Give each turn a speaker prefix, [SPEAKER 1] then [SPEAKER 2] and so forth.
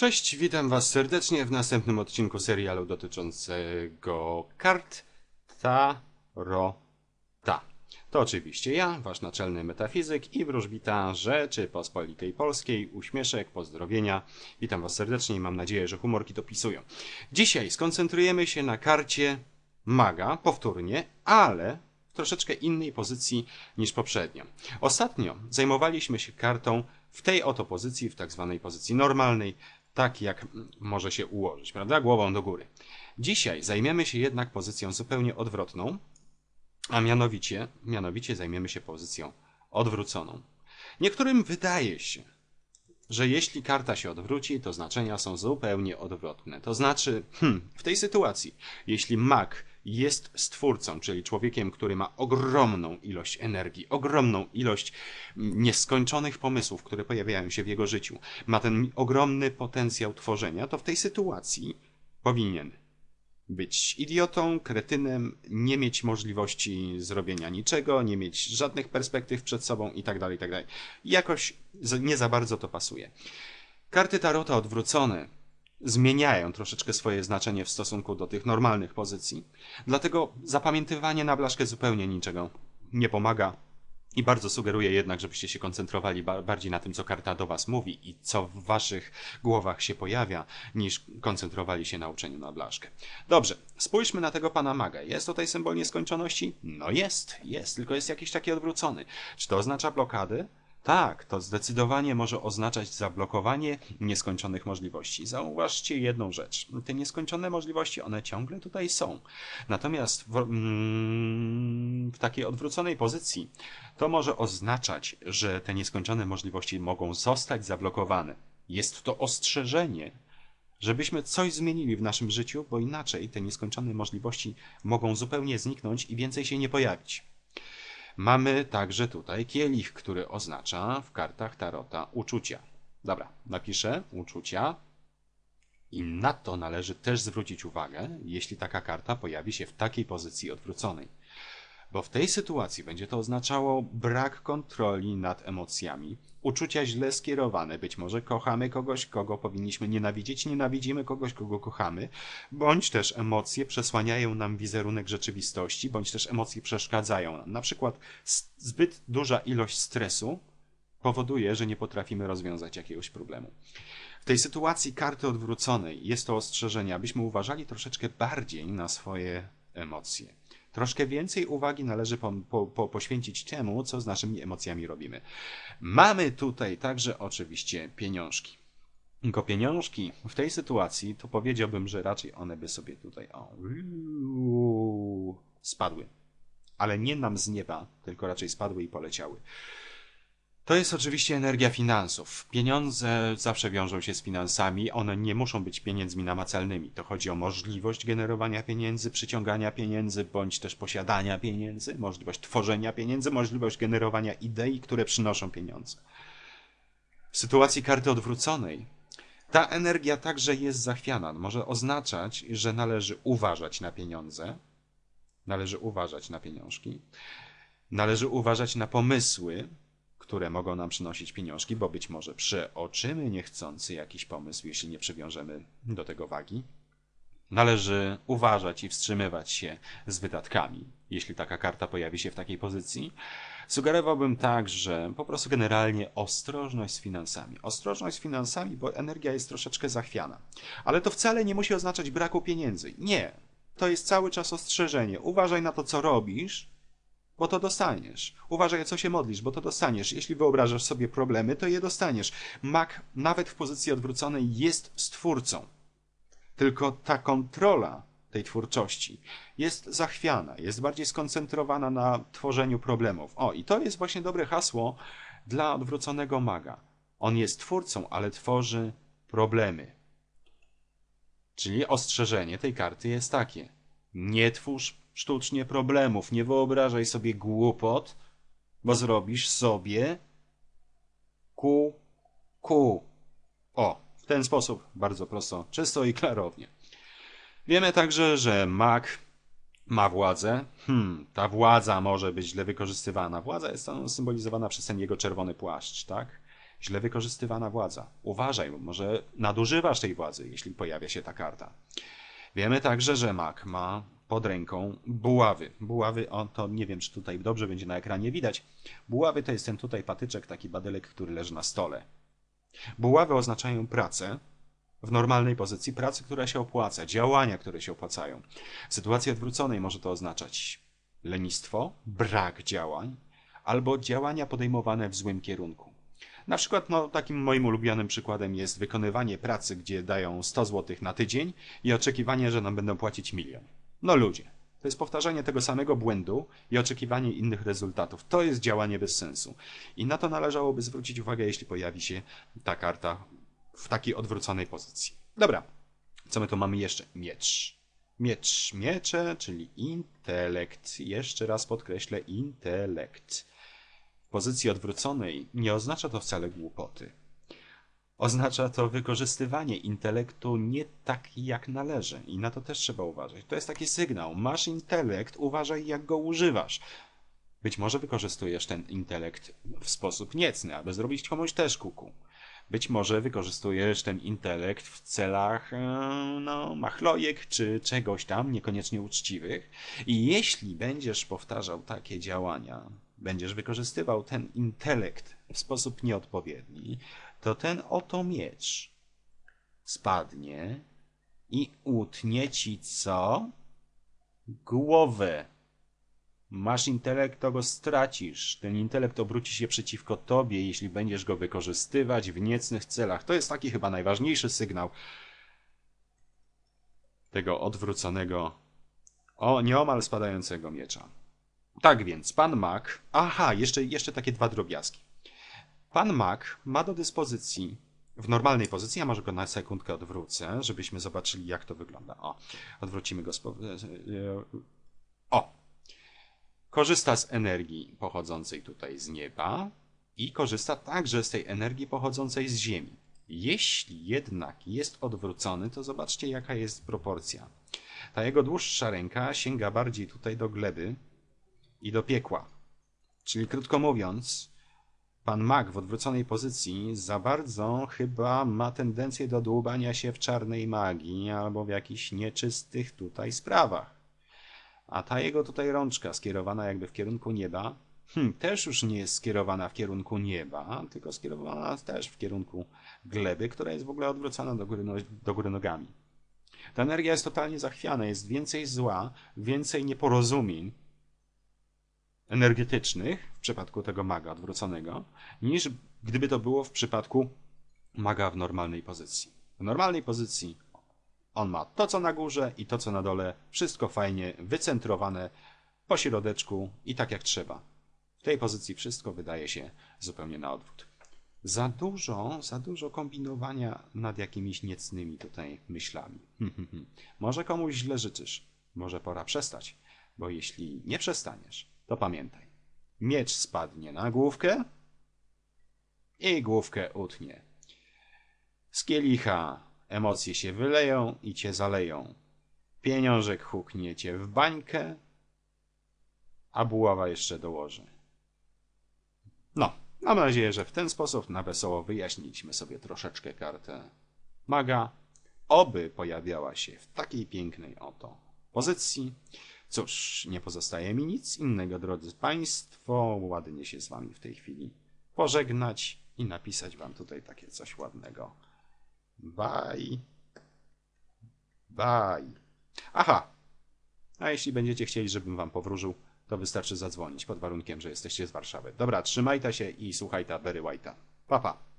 [SPEAKER 1] Cześć, witam Was serdecznie w następnym odcinku serialu dotyczącego kart Tarota. To oczywiście ja, Wasz naczelny metafizyk i wróżbita Rzeczypospolitej Polskiej. Uśmieszek, pozdrowienia. Witam Was serdecznie i mam nadzieję, że humorki dopisują. Dzisiaj skoncentrujemy się na karcie maga, powtórnie, ale w troszeczkę innej pozycji niż poprzednio. Ostatnio zajmowaliśmy się kartą w tej oto pozycji, w tak zwanej pozycji normalnej, tak jak może się ułożyć, prawda? Głową do góry. Dzisiaj zajmiemy się jednak pozycją zupełnie odwrotną, a mianowicie, mianowicie zajmiemy się pozycją odwróconą. Niektórym wydaje się, że jeśli karta się odwróci, to znaczenia są zupełnie odwrotne. To znaczy, hmm, w tej sytuacji, jeśli mag jest stwórcą, czyli człowiekiem, który ma ogromną ilość energii, ogromną ilość nieskończonych pomysłów, które pojawiają się w jego życiu, ma ten ogromny potencjał tworzenia, to w tej sytuacji powinien być idiotą, kretynem, nie mieć możliwości zrobienia niczego, nie mieć żadnych perspektyw przed sobą itd., tak itd. Tak Jakoś nie za bardzo to pasuje. Karty Tarota odwrócone zmieniają troszeczkę swoje znaczenie w stosunku do tych normalnych pozycji. Dlatego zapamiętywanie na blaszkę zupełnie niczego nie pomaga. I bardzo sugeruję jednak, żebyście się koncentrowali bardziej na tym, co karta do Was mówi i co w Waszych głowach się pojawia, niż koncentrowali się na uczeniu na blaszkę. Dobrze, spójrzmy na tego pana maga. Jest tutaj symbol nieskończoności? No jest, jest, tylko jest jakiś taki odwrócony. Czy to oznacza blokady? Tak, to zdecydowanie może oznaczać zablokowanie nieskończonych możliwości. Zauważcie jedną rzecz. Te nieskończone możliwości, one ciągle tutaj są. Natomiast w, mm, w takiej odwróconej pozycji to może oznaczać, że te nieskończone możliwości mogą zostać zablokowane. Jest to ostrzeżenie, żebyśmy coś zmienili w naszym życiu, bo inaczej te nieskończone możliwości mogą zupełnie zniknąć i więcej się nie pojawić. Mamy także tutaj kielich, który oznacza w kartach Tarota uczucia. Dobra, napiszę uczucia. I na to należy też zwrócić uwagę, jeśli taka karta pojawi się w takiej pozycji odwróconej bo w tej sytuacji będzie to oznaczało brak kontroli nad emocjami, uczucia źle skierowane, być może kochamy kogoś, kogo powinniśmy nienawidzieć, nienawidzimy kogoś, kogo kochamy, bądź też emocje przesłaniają nam wizerunek rzeczywistości, bądź też emocje przeszkadzają nam. Na przykład zbyt duża ilość stresu powoduje, że nie potrafimy rozwiązać jakiegoś problemu. W tej sytuacji karty odwróconej jest to ostrzeżenie, abyśmy uważali troszeczkę bardziej na swoje emocje. Troszkę więcej uwagi należy po, po, po poświęcić temu, co z naszymi emocjami robimy. Mamy tutaj także oczywiście pieniążki. Tylko pieniążki w tej sytuacji, to powiedziałbym, że raczej one by sobie tutaj o, spadły. Ale nie nam z nieba, tylko raczej spadły i poleciały. To jest oczywiście energia finansów. Pieniądze zawsze wiążą się z finansami, one nie muszą być pieniędzmi namacalnymi. To chodzi o możliwość generowania pieniędzy, przyciągania pieniędzy, bądź też posiadania pieniędzy, możliwość tworzenia pieniędzy, możliwość generowania idei, które przynoszą pieniądze. W sytuacji karty odwróconej ta energia także jest zachwiana. Może oznaczać, że należy uważać na pieniądze, należy uważać na pieniążki, należy uważać na pomysły, które mogą nam przynosić pieniążki, bo być może przeoczymy niechcący jakiś pomysł, jeśli nie przywiążemy do tego wagi. Należy uważać i wstrzymywać się z wydatkami, jeśli taka karta pojawi się w takiej pozycji. Sugerowałbym także po prostu generalnie ostrożność z finansami. Ostrożność z finansami, bo energia jest troszeczkę zachwiana. Ale to wcale nie musi oznaczać braku pieniędzy. Nie. To jest cały czas ostrzeżenie. Uważaj na to, co robisz, bo to dostaniesz. Uważaj, co się modlisz, bo to dostaniesz. Jeśli wyobrażasz sobie problemy, to je dostaniesz. Mak, nawet w pozycji odwróconej, jest stwórcą. Tylko ta kontrola tej twórczości jest zachwiana, jest bardziej skoncentrowana na tworzeniu problemów. O, i to jest właśnie dobre hasło dla odwróconego maga. On jest twórcą, ale tworzy problemy. Czyli ostrzeżenie tej karty jest takie: nie twórz sztucznie problemów. Nie wyobrażaj sobie głupot, bo zrobisz sobie ku, ku. O, w ten sposób, bardzo prosto, czysto i klarownie. Wiemy także, że mag ma władzę. Hmm, ta władza może być źle wykorzystywana. Władza jest symbolizowana przez ten jego czerwony płaszcz, tak? źle wykorzystywana władza. Uważaj, bo może nadużywasz tej władzy, jeśli pojawia się ta karta. Wiemy także, że mak ma pod ręką buławy. Buławy, o to nie wiem, czy tutaj dobrze będzie na ekranie widać. Buławy to jest ten tutaj patyczek, taki badelek, który leży na stole. Buławy oznaczają pracę, w normalnej pozycji pracy, która się opłaca, działania, które się opłacają. W sytuacji odwróconej może to oznaczać lenistwo, brak działań albo działania podejmowane w złym kierunku. Na przykład no, takim moim ulubionym przykładem jest wykonywanie pracy, gdzie dają 100 zł na tydzień i oczekiwanie, że nam będą płacić milion. No ludzie, to jest powtarzanie tego samego błędu i oczekiwanie innych rezultatów. To jest działanie bez sensu. I na to należałoby zwrócić uwagę, jeśli pojawi się ta karta w takiej odwróconej pozycji. Dobra, co my tu mamy jeszcze? Miecz. Miecz, miecze, czyli intelekt. Jeszcze raz podkreślę, intelekt. Pozycji odwróconej nie oznacza to wcale głupoty. Oznacza to wykorzystywanie intelektu nie tak jak należy i na to też trzeba uważać. To jest taki sygnał. Masz intelekt, uważaj jak go używasz. Być może wykorzystujesz ten intelekt w sposób niecny, aby zrobić komuś też kuku. Być może wykorzystujesz ten intelekt w celach e, no, machlojek czy czegoś tam niekoniecznie uczciwych. I jeśli będziesz powtarzał takie działania, będziesz wykorzystywał ten intelekt w sposób nieodpowiedni, to ten oto miecz spadnie i utnie ci co? Głowę. Masz intelekt, to go stracisz. Ten intelekt obróci się przeciwko tobie, jeśli będziesz go wykorzystywać w niecnych celach. To jest taki chyba najważniejszy sygnał tego odwróconego, o nieomal spadającego miecza. Tak więc, pan Mac. Aha, jeszcze, jeszcze takie dwa drobiazgi. Pan Mac ma do dyspozycji w normalnej pozycji, ja może go na sekundkę odwrócę, żebyśmy zobaczyli, jak to wygląda. O, odwrócimy go z. O! Korzysta z energii pochodzącej tutaj z nieba i korzysta także z tej energii pochodzącej z Ziemi. Jeśli jednak jest odwrócony, to zobaczcie, jaka jest proporcja. Ta jego dłuższa ręka sięga bardziej tutaj do gleby i do piekła. Czyli krótko mówiąc, pan mag w odwróconej pozycji za bardzo chyba ma tendencję do dłubania się w czarnej magii albo w jakichś nieczystych tutaj sprawach. A ta jego tutaj rączka skierowana jakby w kierunku nieba, hmm, też już nie jest skierowana w kierunku nieba, tylko skierowana też w kierunku gleby, która jest w ogóle odwrócona do góry, do góry nogami. Ta energia jest totalnie zachwiana, jest więcej zła, więcej nieporozumień energetycznych w przypadku tego maga odwróconego, niż gdyby to było w przypadku maga w normalnej pozycji. W normalnej pozycji on ma to, co na górze i to, co na dole, wszystko fajnie wycentrowane po środeczku i tak jak trzeba. W tej pozycji wszystko wydaje się zupełnie na odwrót. Za dużo, za dużo kombinowania nad jakimiś niecnymi tutaj myślami. może komuś źle życzysz, może pora przestać, bo jeśli nie przestaniesz, to pamiętaj. Miecz spadnie na główkę i główkę utnie. Z kielicha Emocje się wyleją i cię zaleją. Pieniążek huknie cię w bańkę, a buława jeszcze dołoży. No, mam nadzieję, że w ten sposób na wesoło wyjaśniliśmy sobie troszeczkę kartę maga. Oby pojawiała się w takiej pięknej oto pozycji. Cóż, nie pozostaje mi nic innego, drodzy Państwo, ładnie się z Wami w tej chwili pożegnać i napisać Wam tutaj takie coś ładnego. Bye. Bye. Aha. A jeśli będziecie chcieli, żebym wam powróżył, to wystarczy zadzwonić pod warunkiem, że jesteście z Warszawy. Dobra, trzymajta się i słuchajta Berry White'a. Pa, pa.